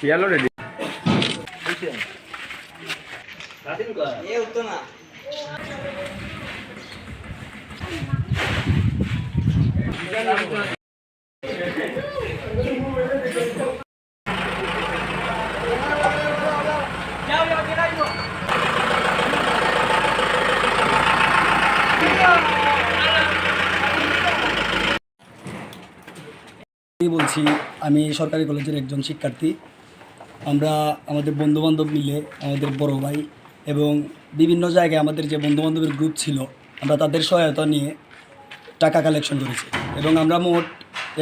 পিয়ালো ready বলছি আমি সরকারি কলেজের একজন শিক্ষার্থী। আমরা আমাদের বন্ধুবান্ধব মিলে, আমাদের বড় ভাই এবং বিভিন্ন জায়গায় আমাদের যে বন্ধুবান্ধবের গ্রুপ ছিল, আমরা তাদের সহায়তা নিয়ে টাকা কালেকশন করেছি। এবং আমরা মোট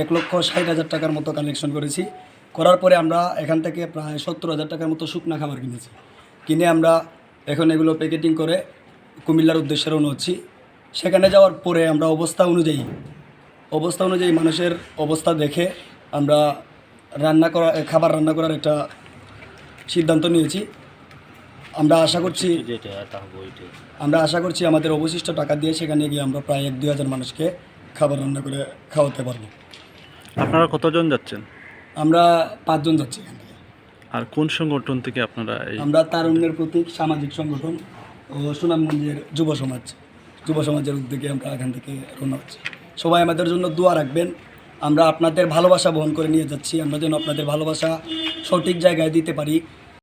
এক লক্ষ ষাট হাজার টাকার মতো কালেকশন করেছি। করার পরে আমরা এখান থেকে প্রায় সত্তর হাজার টাকার মতো শুকনা খাবার কিনেছি। কিনে আমরা এখন এগুলো প্যাকেটিং করে কুমিল্লার উদ্দেশ্যে রওনা হচ্ছি। সেখানে যাওয়ার পরে আমরা অবস্থা অনুযায়ী অবস্থা অনুযায়ী মানুষের অবস্থা দেখে আমরা রান্না করা, খাবার রান্না করার একটা সিদ্ধান্ত নিয়েছি। আমরা আশা করছি আমরা আশা করছি আমাদের অবশিষ্ট টাকা দিয়ে সেখানে গিয়ে আমরা প্রায় এক দুই হাজার মানুষকে খাবার রান্না করে খাওয়াতে পারব। আপনারা কতজন যাচ্ছেন? আমরা পাঁচজন যাচ্ছি এখান থেকে। আর কোন সংগঠন থেকে আপনারা আমরা তারুণ্যের প্রতীক সামাজিক সংগঠন ও সুনামগঞ্জের যুব সমাজ। যুব সমাজের উদ্যোগে আমরা এখান থেকে রওনা হচ্ছি। সবাই আমাদের জন্য দোয়া রাখবেন। আমরা আপনাদের ভালোবাসা বহন করে নিয়ে যাচ্ছি। আমরা যেন আপনাদের ভালোবাসা সঠিক জায়গায় দিতে পারি।